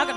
ಆಗ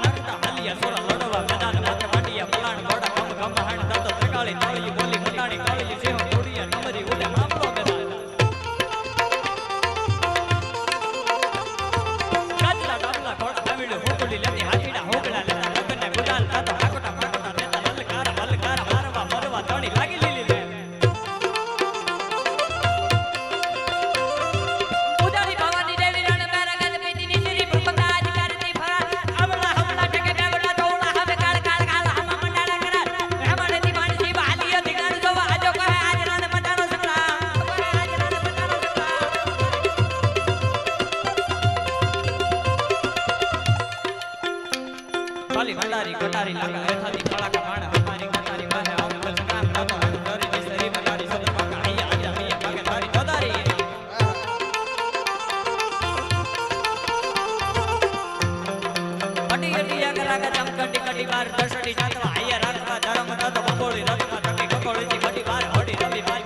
ભંડારી કટારી લાગા હેઠાથી ખળાકા માણા અમારી કટારી માથે આવે સંગ્રામ થતો ડરી ની સરી મટારી સદ પાકા અહીંયા આજા મિયા ભાગે તારી દોદારી અટી અટી આગ રાગા જમ કટી બાર દસડી જાતવા અહીંયા રાખવા, ધરમ થતો બગોળી રથમાં ટકી કકોળીથી કટી વાર હડી રવી બાર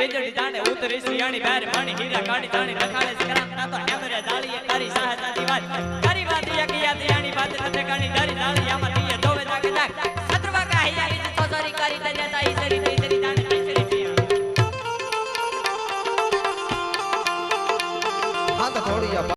બેજડી જાણે ઉતરી સિયાણી બેર પાણી હીરા કાઢી તાણી લખાડે સંગ્રામ ના તો હેમરે દાળીએ તારી સહાયતા દી વાત. તારી વાત યકિયા દિયાણી વાત નથી કાણી દારી દાળી. આમાં દીએ ધોવે જાગે જાગ સત્રવા કહે આઈ તો સરી કરી તને તાઈ સરી તઈ જાણે તીસરી સિયા હા તો થોડી